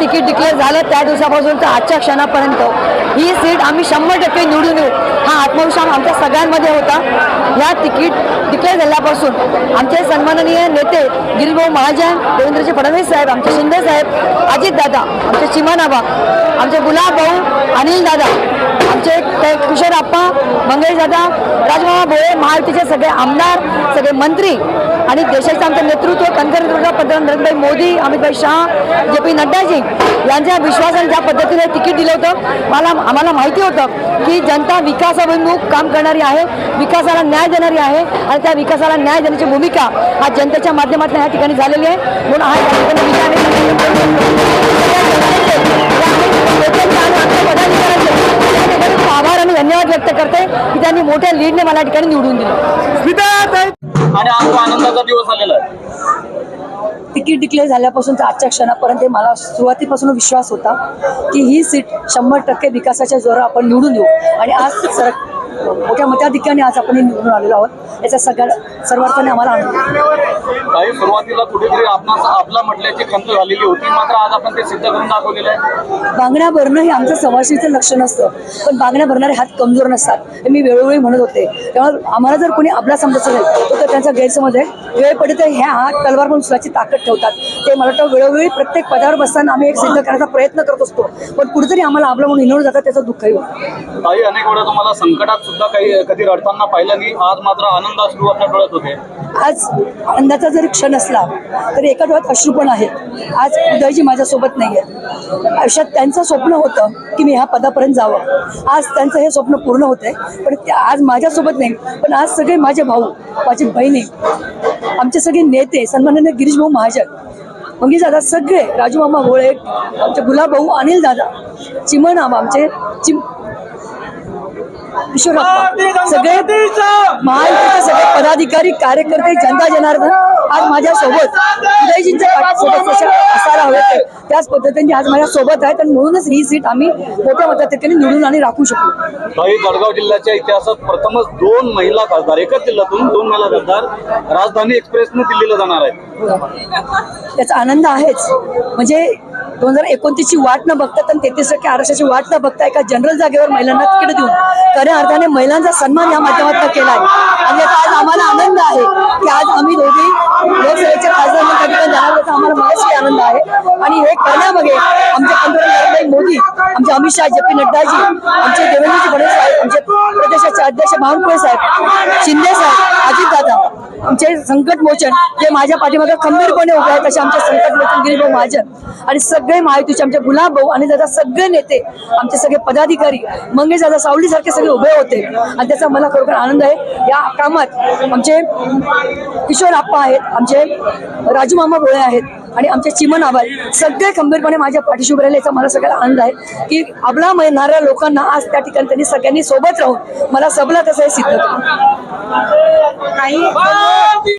Ticket declare झालं त्या दिवसापासून तर आजच्या क्षणापर्यंत. ही सीट आम्ही शंभर टक्के निवडून येऊ हा आत्मविश्वास आमच्या सगळ्यांमध्ये होता. ह्या तिकीट डिक्लेअर झाल्यापासून आमचे सन्माननीय नेते गिरीभाऊ महाजन देवेंद्रजी फडणवीस साहेब आमचे शिंदे साहेब अजितदादा आमचे चिमानाबा आमचे गुलाब भाऊ अनिल दादा आमचे ते किशोर आप्पा मंगेश दादा राजमामा भोळे महायुतीचे सगळे आमदार सगळे मंत्री आणि देशाचं आमचं नेतृत्व कणखर नेतृत्व पंतप्रधान नरेंद्रभाई मोदी अमितभाई शहा जे पी नड्डाजी यांच्या विश्वासाने ज्या पद्धतीने तिकीट दिलं होतं मला आम्हाला माहिती होतं की जनता विकासाभिमुख काम करणारी आहे विकासाला न्याय देणारी आहे आणि त्या विकासाला न्याय देण्याची भूमिका हा जनतेच्या माध्यमातून या ठिकाणी झालेली आहे. म्हणून हा या ठिकाणी धन्यवाद व्यक्त करते की त्यांनी मोठ्या लीडने मला ठिकाणी निवडून दिलं. आणि आज तो आनंदाचा दिवस आलेला आहे. तिकीट डिक्लेअर झाल्यापासून तर आजच्या क्षणापर्यंत मला सुरुवातीपासून विश्वास होता की ही सीट शंभर टक्के विकासाच्या जोरावर आपण निवडून येऊ आणि आज सर मोठ्या मताधिक्याने आज आपण हे निवडून आलेलो आहोत. याचा सगळ्या सर्वार्थाने आम्हाला आनंद. काही सुरुवातीला कुठेतरी आपणास आपला म्हटल्याची खंत झालेली होती मात्र आज आपण ते सिद्ध करून दाखवलेलं आहे. बांगड्या भरणं हे आमचं समाजाचं लक्ष नसतं पण बांगड्या भरणारे हात कमजोर नसतात हे मी वेळोवेळी म्हणत होते. त्यामुळे आम्हाला जर कोणी आपला समजत असेल तर त्यांचा गैरसमज आहे. वेळ पडते तर ह्या हात तलवार पण सुद्धाची ताकद ठेवतात. ते मला वाटतं वेळोवेळी प्रत्येक पदावर बसताना आम्ही एक सिद्ध करण्याचा प्रयत्न करत असतो. पण कुठेतरी आम्हाला आपलं म्हणून हिनवून जातात त्याचं दुःखही होतं. काही अनेक वेळा तुम्हाला संकटात सुद्धा काही कधी रडताना पाहिलं नाही. आज मात्र आनंद अश्रू आपल्या डोळ्यात होते. आज आनंदाचा जरी क्षण असला तरी एका डोळ्यात अश्रू पण आहे आज उदयजी माझ्यासोबत नाही आहे आयुष्यात त्यांचं स्वप्न होतं की मी ह्या पदापर्यंत जावं. आज त्यांचं हे स्वप्न पूर्ण होतंय पण ते आज माझ्यासोबत नाही. पण आज सगळे माझे भाऊ माझी बहिणी आमचे सगळे नेते सन्माननीय गिरीश भाऊ महाजन मंगी दादा सगळे राजूमामा भोळे आमचे गुलाबभाऊ अनिल दादा चिमण आमचे चिम किशोरप्पा सगळे महायुतीचे सगळे पदाधिकारी कार्यकर्ते जनता जनार्दन आज माझ्या सोबत उदयजींच्या सोबत असायला हवे त्याच पद्धतीने आज माझ्या सोबत आहेत आणि म्हणूनच ही सीट आम्ही मोठ्या मताधिक्याने निवडून आणि राखू शकू. काही जळगाव जिल्ह्याच्या इतिहासात प्रथमच दोन महिला खासदार एकाच जिल्ह्यातून दोन महिला खासदार राजधानी एक्सप्रेसने दिल्लीला जाणार आहेत. त्याचा आनंद आहेच. म्हणजे दोन हजार एकोणतीसची वाट न बघता तर तेहतीस टक्के आरक्षणाची वाट न बघता एका जनरल जागेवर महिलांना तिकीट देऊन खऱ्या अर्थाने महिलांचा सन्मान या माध्यमातून केला आहे. आणि याचा आज आम्हाला आनंद आहे की आज आम्ही दोघी लोकसभेच्या खासदार जाणार याचा आम्हाला मनस्वी आनंद आहे. आणि हे करण्यामध्ये आमचे पंतप्रधान नरेंद्र मोदी आमचे अमित शहा जे पी नड्डाजी आमचे देवेंद्रजी फडणवीस साहेब आमचे प्रदेशाचे अध्यक्ष बावनकुळे साहेब शिंदे साहेब अजितदादा आमचे संकट मोचन जे माझ्या पाठीमागे खंबीरपणे उभे आहेत असे आमचे संकट मोचन गिरीभाऊ महाजन आणि सगळे महायुतीचे आमचे गुलाब भाऊ आणि दादा सगळे नेते आमचे सगळे पदाधिकारी मंगेश दादा सावली सारखे सगळे उभे होते. आणि त्याचा मला खरोखर आनंद आहे. या कामात आमचे किशोर आप्पा आहेत आमचे राजू मामा भोळे आहेत. आणि आमचे चिमन आबाल सगळे खंबीरपणे माझ्या पाठीशी उभे राहिले. याचा मला सगळ्याला आनंद आहे की अबला म्हणणाऱ्या लोकांना आज त्या ठिकाणी त्यांनी सगळ्यांनी सोबत राहून मला सबला तसं हे सिद्ध केलं.